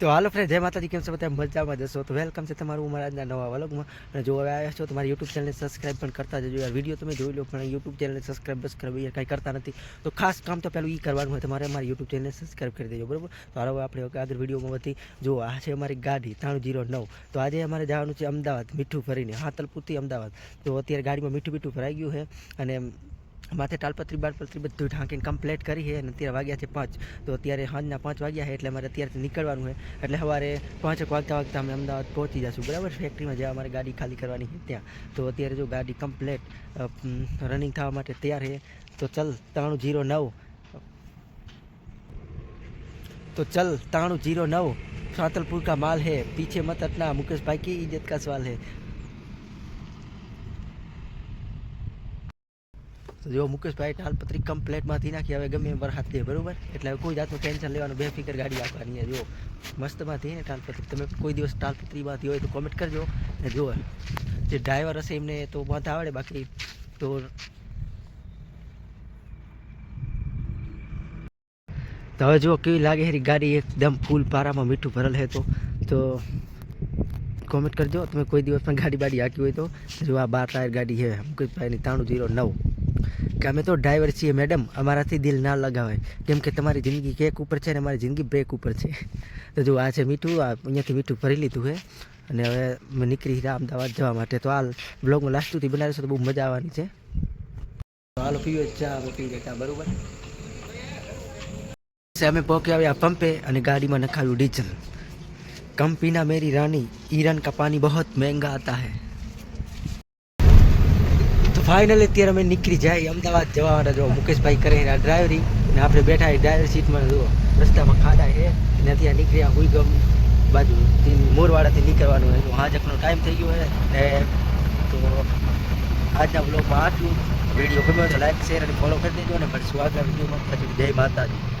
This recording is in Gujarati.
તો હાલો ફ્રેન્ડ જય માતાજી, કેમ છો બધા? મજામાં જશો તો વેલકમ છે તમારું મારા આજના નવા વલોગમાં. અને જો હવે આવ્યા છો તમારે યુટ્યુબ ચેનલને સબસ્ક્રાઇબ પણ કરતા જજો યાર. વીડિયો તમે જોઈ લો, પણ યુટ્યુબ ચેનલને સબસ્ક્રાઈબ બસ્ક્રાઈબ યાર, કાંઈ કરતા નથી. તો ખાસ કામ તો પહેલું એ કરવાનું હોય તમારે અમારી યુટ્યુબ ચેનલને સબસ્ક્રાઇબ કરી દેજો, બરાબર? તો હવે આપણે આગળ વિડીયોમાં વધી. જો આ છે અમારી ગાડી, ત્રણ જીરો નવ. તો આજે અમારે જવાનું છે અમદાવાદ, મીઠું ભરીને, હાતલપુરથી અમદાવાદ. તો અત્યારે ગાડીમાં મીઠું મીઠું ભરાઈ ગયું છે. અને માથે તાલપત્રી, બાળપત્રી બધું ઢાંકીને કમ્પ્લેટ કરી છે અને અત્યારે વાગ્યા છે પાંચ. તો અત્યારે સાંજના પાંચ વાગ્યા છે એટલે અમારે અત્યારથી નીકળવાનું છે. એટલે સવારે પાંચેક વાગતા વાગતા અમે અમદાવાદ પહોંચી જશું બરાબર? ફેક્ટરીમાં જ્યાં અમારે ગાડી ખાલી કરવાની છે ત્યાં. તો અત્યારે જો ગાડી કમ્પ્લેટ રનિંગ થવા માટે તૈયાર છે. તો ચલ ત્રાણું જીરો નવ. તો ચલ ત્રાણું જીરો નવ. સાતલપુર કા માલ હે. પીછે મત હટના. મુકેશ ભાઈ કી ઇજ્જત કા સવાલ હે? જો મુકેશભાઈ તાલપત્રી કમ્પ્લેટમાંથી નાખી, હવે ગમે એમ વરસાદ દે બરાબર? એટલે કોઈ જાતનું ટેન્શન લેવાનું બેફિકર ગાડી આપવાની જો મસ્તમાંથી ને તાલપત્રી તમે કોઈ દિવસ તાલપત્રીમાંથી હોય તો કોમેન્ટ કરજો. ને જો જે ડ્રાઈવર હશે એમને તો વાંધા આવડે બાકી તો હવે જુઓ કેવી લાગે હેરી ગાડી એકદમ ફૂલ પારામાં મીઠું ભરેલ હે તો. તો કોમેન્ટ કરજો. તમે કોઈ દિવસ પણ ગાડી બાડી હાકી હોય તો. જો આ બાર ટાયર ગાડી છે, મુકેશભાઈની ત્રાણું જીરો નવ. કે અમે તો ડ્રાઈવર છીએ મેડમ અમારાથી દિલ ના લગાવાય. કેમ કે તમારી જિંદગી કેક ઉપર છે અને મારી જિંદગી બ્રેક ઉપર છે. તો જો આ છે મીઠું, આ અહીંયાથી મીઠું ભરી લીધું છે અને હવે અમે નીકળી રહ્યા અમદાવાદ જવા માટે. તો આ બ્લોગમાં લાસ્ટ સુધી બનાવીશું તો બહુ મજા આવવાની છે. હાલો પીવે પીવે ચા બરાબર? અમે પહોંચી આવ્યા પંપે અને ગાડીમાં નખાવ્યું ડીઝલ. કંપીના મેરી રાની ઈરાન કા પાણી બહુ મહેંગા હતા હે. ફાઇનલી અત્યારે અમે નીકળી જાય અમદાવાદ જવા માટે. જો મુકેશભાઈ કરે એના આ ડ્રાઈવરી અને આપણે બેઠા ડ્રાઈવર સીટમાં જુઓ. રસ્તામાં ખાડા છે, અને ત્યાં નીકળ્યા હુઈગમ બાજુ મોરવાડાથી નીકળવાનું. હોય હાજકનો ટાઈમ થઈ ગયો છે. ને તો આજના બ્લોગમાં આટલું. વીડિયો ગમ્યો તો લાઈક શેર અને ફોલો કરી દેજો. અને પછી આગળ વિડીયોમાં. પછી જય માતાજી.